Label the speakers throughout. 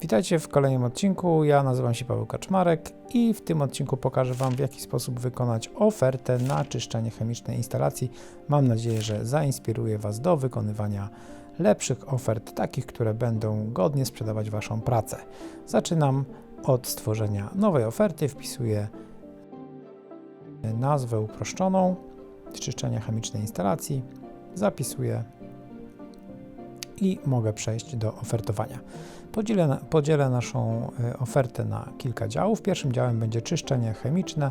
Speaker 1: Witajcie w kolejnym odcinku. Ja nazywam się Paweł Kaczmarek i w tym odcinku pokażę Wam, w jaki sposób wykonać ofertę na czyszczenie chemicznej instalacji. Mam nadzieję, że zainspiruje Was do wykonywania lepszych ofert, takich, które będą godnie sprzedawać Waszą pracę. Zaczynam od stworzenia nowej oferty. Wpisuję nazwę uproszczoną czyszczenia chemicznej instalacji. Zapisuję i mogę przejść do ofertowania. Podzielę, podzielę naszą e, ofertę na kilka działów. Pierwszym działem będzie czyszczenie chemiczne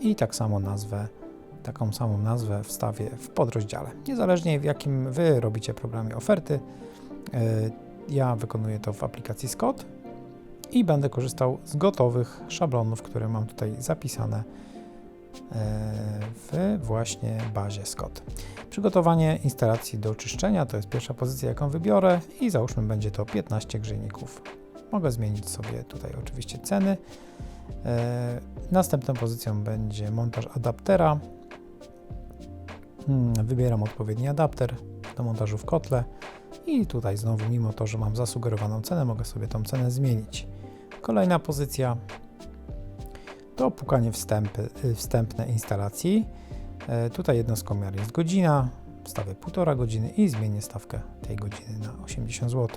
Speaker 1: i tak samo nazwę, taką samą nazwę wstawię w podrozdziale. Niezależnie w jakim Wy robicie programie oferty, e, ja wykonuję to w aplikacji Scott i będę korzystał z gotowych szablonów, które mam tutaj zapisane w właśnie bazie Scott. Przygotowanie instalacji do czyszczenia to jest pierwsza pozycja, jaką wybiorę i załóżmy będzie to 15 grzejników. Mogę zmienić sobie tutaj oczywiście ceny. E, następną pozycją będzie montaż adaptera. Hmm, wybieram odpowiedni adapter do montażu w kotle i tutaj znowu, mimo to, że mam zasugerowaną cenę, mogę sobie tą cenę zmienić. Kolejna pozycja to pukanie wstępy, y, wstępne instalacji. E, tutaj jednostką jest godzina, wstawię 1,5 godziny i zmienię stawkę tej godziny na 80 zł.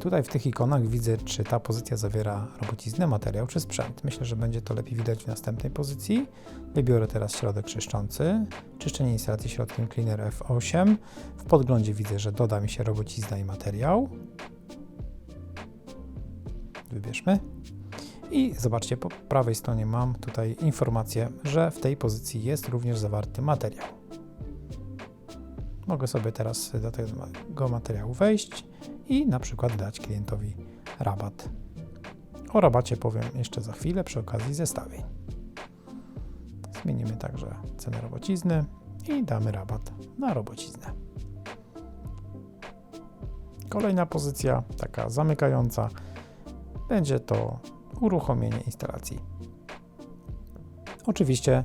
Speaker 1: Tutaj w tych ikonach widzę, czy ta pozycja zawiera robociznę, materiał czy sprzęt. Myślę, że będzie to lepiej widać w następnej pozycji. Wybiorę teraz środek czyszczący, czyszczenie instalacji środkiem Cleaner F8. W podglądzie widzę, że doda mi się robocizna i materiał. Wybierzmy. I zobaczcie, po prawej stronie mam tutaj informację, że w tej pozycji jest również zawarty materiał. Mogę sobie teraz do tego materiału wejść i na przykład dać klientowi rabat. O rabacie powiem jeszcze za chwilę przy okazji zestawień. Zmienimy także cenę robocizny i damy rabat na robociznę. Kolejna pozycja, taka zamykająca, będzie to uruchomienie instalacji. Oczywiście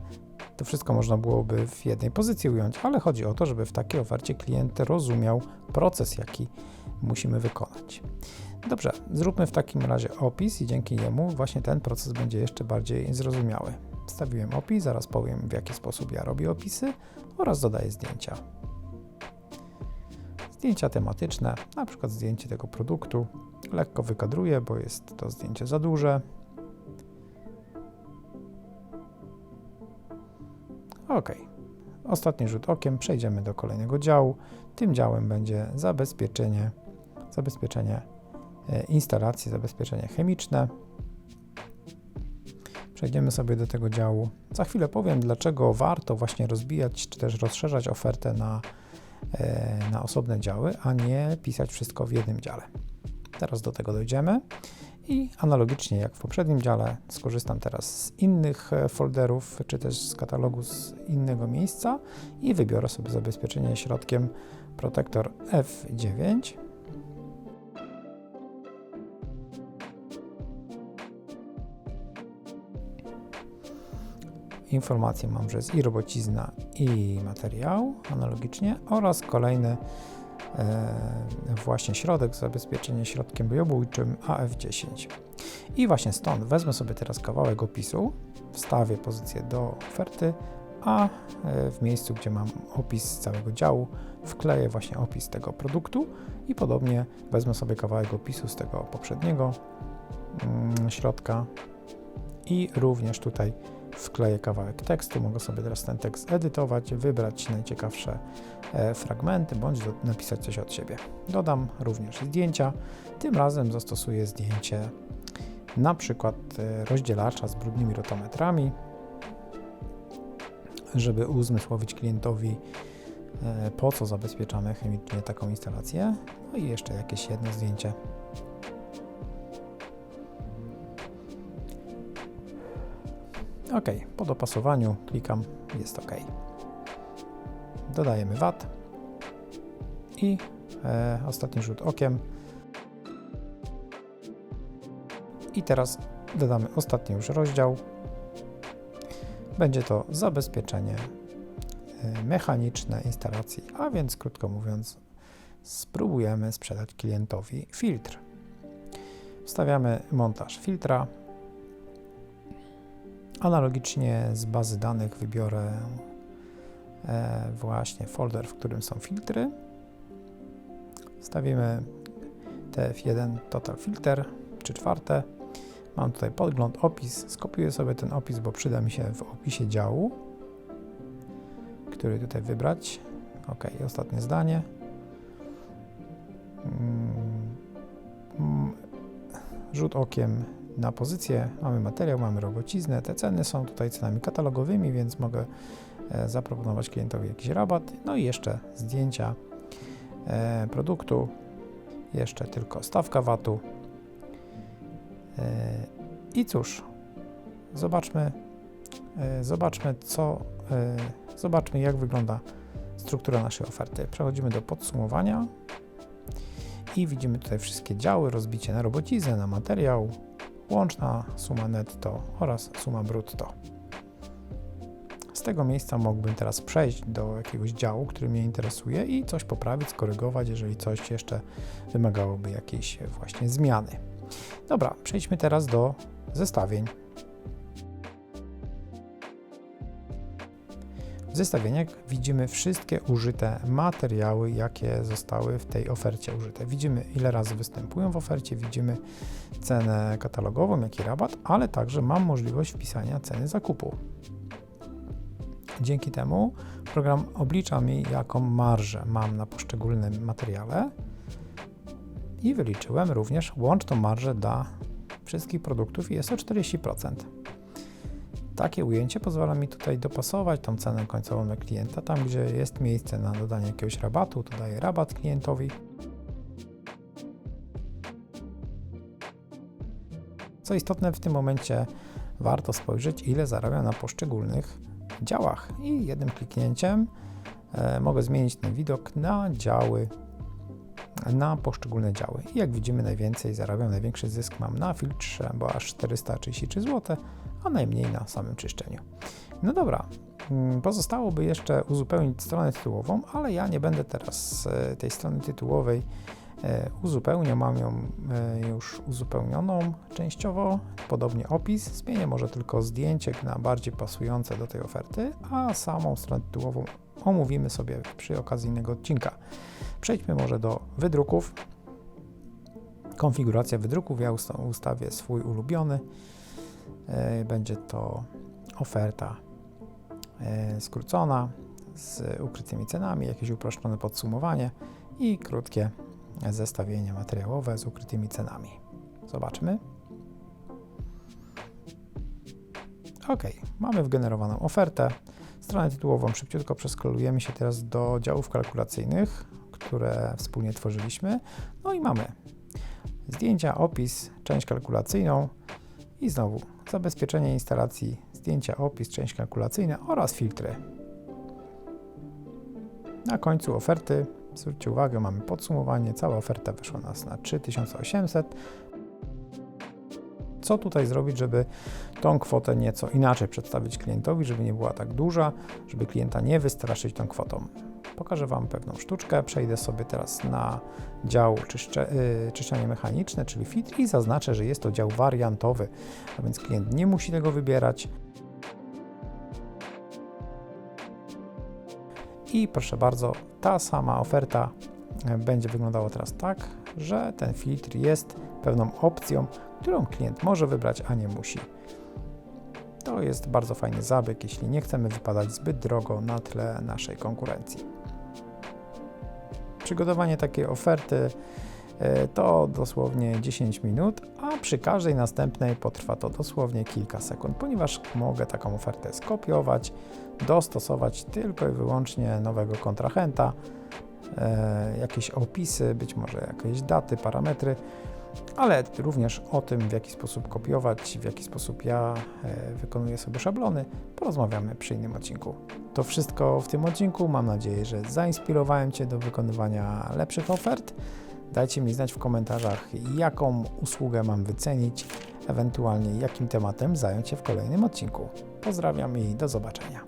Speaker 1: to wszystko można byłoby w jednej pozycji ująć, ale chodzi o to, żeby w takiej ofercie klient rozumiał proces, jaki musimy wykonać. Dobrze, zróbmy w takim razie opis i dzięki niemu właśnie ten proces będzie jeszcze bardziej zrozumiały. Wstawiłem opis, zaraz powiem w jaki sposób ja robię opisy oraz dodaję zdjęcia. Zdjęcia tematyczne, na przykład zdjęcie tego produktu, lekko wykadruję, bo jest to zdjęcie za duże. OK. Ostatni rzut okiem, przejdziemy do kolejnego działu. Tym działem będzie zabezpieczenie, zabezpieczenie e, instalacji, zabezpieczenie chemiczne. Przejdziemy sobie do tego działu. Za chwilę powiem, dlaczego warto właśnie rozbijać czy też rozszerzać ofertę na, e, na osobne działy, a nie pisać wszystko w jednym dziale. Teraz do tego dojdziemy. I analogicznie jak w poprzednim dziale, skorzystam teraz z innych e, folderów, czy też z katalogu z innego miejsca i wybiorę sobie zabezpieczenie środkiem Protector F9. Informacje mam, że jest i robocizna, i materiał analogicznie oraz kolejny właśnie środek, zabezpieczenie środkiem biobójczym AF10. I właśnie stąd wezmę sobie teraz kawałek opisu, wstawię pozycję do oferty, a e, w miejscu, gdzie mam opis całego działu, wkleję właśnie opis tego produktu i podobnie wezmę sobie kawałek opisu z tego poprzedniego mm, środka i również tutaj wkleję kawałek tekstu, mogę sobie teraz ten tekst edytować, wybrać najciekawsze e, fragmenty, bądź napisać coś od siebie. Dodam również zdjęcia, tym razem zastosuję zdjęcie na przykład e, rozdzielacza z brudnymi rotometrami, żeby uzmysłowić klientowi, e, po co zabezpieczamy chemicznie taką instalację. No i jeszcze jakieś jedno zdjęcie OK, po dopasowaniu klikam, jest OK. Dodajemy VAT i e, ostatni rzut okiem. I teraz dodamy ostatni już rozdział. Będzie to zabezpieczenie e, mechaniczne instalacji, a więc krótko mówiąc, spróbujemy sprzedać klientowi filtr. Wstawiamy montaż filtra. Analogicznie z bazy danych wybiorę e, właśnie folder, w którym są filtry. Wstawimy TF1 Total Filter, czy czwarte. Mam tutaj podgląd, opis. Skopiuję sobie ten opis, bo przyda mi się w opisie działu, który tutaj wybrać. Ok, ostatnie zdanie. Mm, rzut okiem na pozycję. Mamy materiał, mamy robociznę. Te ceny są tutaj cenami katalogowymi, więc mogę e, zaproponować klientowi jakiś rabat. No i jeszcze zdjęcia e, produktu. Jeszcze tylko stawka VAT-u. E, I cóż, zobaczmy, zobaczmy co, zobaczmy jak wygląda struktura naszej oferty. Przechodzimy do podsumowania i widzimy tutaj wszystkie działy, rozbicie na robociznę, na materiał, łączna suma netto oraz suma brutto. Z tego miejsca mógłbym teraz przejść do jakiegoś działu, który mnie interesuje i coś poprawić, skorygować, jeżeli coś jeszcze wymagałoby jakiejś właśnie zmiany. Dobra, przejdźmy teraz do zestawień. Zestawieniach widzimy wszystkie użyte materiały, jakie zostały w tej ofercie użyte. Widzimy, ile razy występują w ofercie, widzimy cenę katalogową, jaki rabat, ale także mam możliwość wpisania ceny zakupu. Dzięki temu program oblicza mi, jaką marżę mam na poszczególnym materiale i wyliczyłem również łączną marżę dla wszystkich produktów i jest o 40%. Takie ujęcie pozwala mi tutaj dopasować tą cenę końcową dla klienta. Tam, gdzie jest miejsce na dodanie jakiegoś rabatu, to daję rabat klientowi. Co istotne, w tym momencie warto spojrzeć, ile zarabiam na poszczególnych działach. I jednym kliknięciem e, mogę zmienić ten widok na działy, na poszczególne działy. I jak widzimy, najwięcej zarabiam, największy zysk mam na filtrze, bo aż 433 zł, a najmniej na samym czyszczeniu. No dobra, mm, pozostałoby jeszcze uzupełnić stronę tytułową, ale ja nie będę teraz e, tej strony tytułowej e, uzupełniał, mam ją e, już uzupełnioną częściowo, podobnie opis, zmienię może tylko zdjęcie na bardziej pasujące do tej oferty, a samą stronę tytułową omówimy sobie przy okazji innego odcinka. Przejdźmy może do wydruków. Konfiguracja wydruków, ja ustawię swój ulubiony, E, będzie to oferta e, skrócona z ukrytymi cenami, jakieś uproszczone podsumowanie i krótkie zestawienie materiałowe z ukrytymi cenami. Zobaczmy. OK, mamy wgenerowaną ofertę. Stronę tytułową szybciutko przeskolujemy się teraz do działów kalkulacyjnych, które wspólnie tworzyliśmy. No i mamy zdjęcia, opis, część kalkulacyjną i znowu zabezpieczenie instalacji, zdjęcia, opis, część kalkulacyjna oraz filtry. Na końcu oferty, zwróćcie uwagę, mamy podsumowanie, cała oferta wyszła nas na 3800. Co tutaj zrobić, żeby tą kwotę nieco inaczej przedstawić klientowi, żeby nie była tak duża, żeby klienta nie wystraszyć tą kwotą? Pokażę Wam pewną sztuczkę. Przejdę sobie teraz na dział czyszcze, yy, czyszczenie mechaniczne, czyli filtr i zaznaczę, że jest to dział wariantowy, a więc klient nie musi tego wybierać. I proszę bardzo, ta sama oferta e, będzie wyglądała teraz tak, że ten filtr jest pewną opcją, którą klient może wybrać, a nie musi. To jest bardzo fajny zabieg, jeśli nie chcemy wypadać zbyt drogo na tle naszej konkurencji. Przygotowanie takiej oferty e, to dosłownie 10 minut, a przy każdej następnej potrwa to dosłownie kilka sekund, ponieważ mogę taką ofertę skopiować, dostosować tylko i wyłącznie nowego kontrahenta, e, jakieś opisy, być może jakieś daty, parametry, ale również o tym, w jaki sposób kopiować, w jaki sposób ja e, wykonuję sobie szablony, porozmawiamy przy innym odcinku. To wszystko w tym odcinku. Mam nadzieję, że zainspirowałem Cię do wykonywania lepszych ofert. Dajcie mi znać w komentarzach, jaką usługę mam wycenić, ewentualnie jakim tematem zająć się w kolejnym odcinku. Pozdrawiam i do zobaczenia.